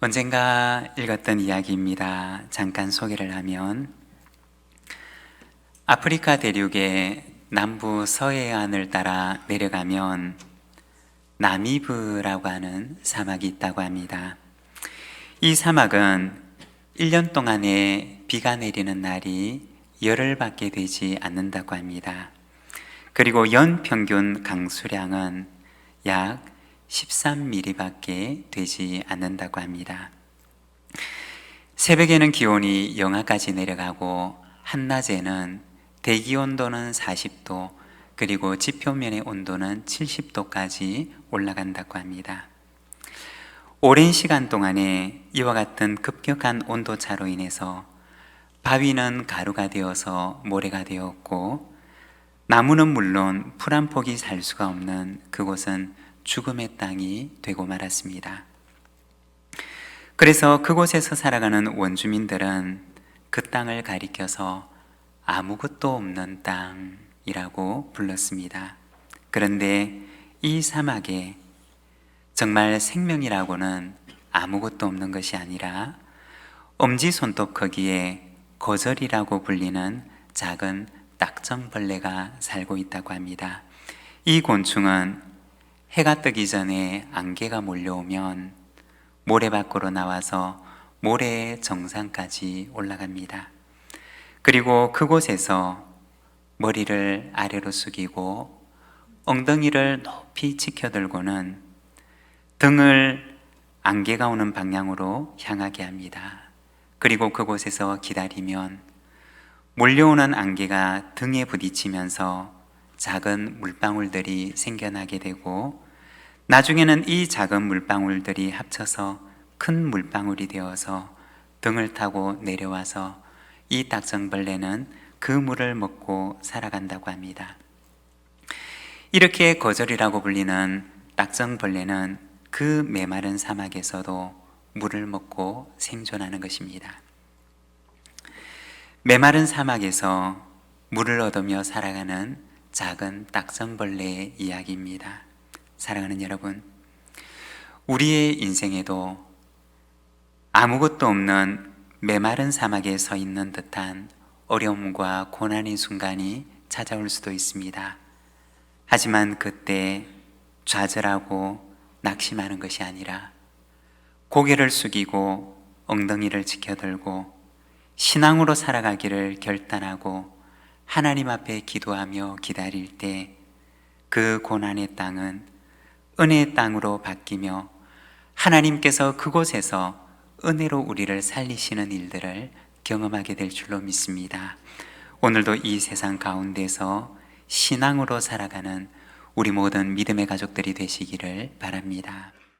언젠가 읽었던 이야기입니다. 잠깐 소개를 하면 아프리카 대륙의 남부 서해안을 따라 내려가면 나미브라고 하는 사막이 있다고 합니다. 이 사막은 1년 동안에 비가 내리는 날이 열흘밖에 되지 않는다고 합니다. 그리고 연 평균 강수량은 약 13mm밖에 되지 않는다고 합니다. 새벽에는 기온이 영하까지 내려가고 한낮에는 대기 온도는 40도 그리고 지표면의 온도는 70도까지 올라간다고 합니다. 오랜 시간 동안에 이와 같은 급격한 온도 차로 인해서 바위는 가루가 되어서 모래가 되었고 나무는 물론 풀 한 폭이 살 수가 없는 그곳은 죽음의 땅이 되고 말았습니다. 그래서 그곳에서 살아가는 원주민들은 그 땅을 가리켜서 아무것도 없는 땅이라고 불렀습니다. 그런데 이 사막에 정말 생명이라고는 아무것도 없는 것이 아니라 엄지 손톱 크기의 거절이라고 불리는 작은 딱정벌레가 살고 있다고 합니다. 이 곤충은 해가 뜨기 전에 안개가 몰려오면 모래 밖으로 나와서 모래의 정상까지 올라갑니다. 그리고 그곳에서 머리를 아래로 숙이고 엉덩이를 높이 치켜들고는 등을 안개가 오는 방향으로 향하게 합니다. 그리고 그곳에서 기다리면 몰려오는 안개가 등에 부딪히면서 작은 물방울들이 생겨나게 되고 나중에는 이 작은 물방울들이 합쳐서 큰 물방울이 되어서 등을 타고 내려와서 이 딱정벌레는 그 물을 먹고 살아간다고 합니다. 이렇게 거절이라고 불리는 딱정벌레는 그 메마른 사막에서도 물을 먹고 생존하는 것입니다. 메마른 사막에서 물을 얻으며 살아가는 작은 딱정벌레의 이야기입니다. 사랑하는 여러분, 우리의 인생에도 아무것도 없는 메마른 사막에 서 있는 듯한 어려움과 고난의 순간이 찾아올 수도 있습니다. 하지만 그때 좌절하고 낙심하는 것이 아니라 고개를 숙이고 엉덩이를 지켜들고 신앙으로 살아가기를 결단하고 하나님 앞에 기도하며 기다릴 때 그 고난의 땅은 은혜의 땅으로 바뀌며 하나님께서 그곳에서 은혜로 우리를 살리시는 일들을 경험하게 될 줄로 믿습니다. 오늘도 이 세상 가운데서 신앙으로 살아가는 우리 모든 믿음의 가족들이 되시기를 바랍니다.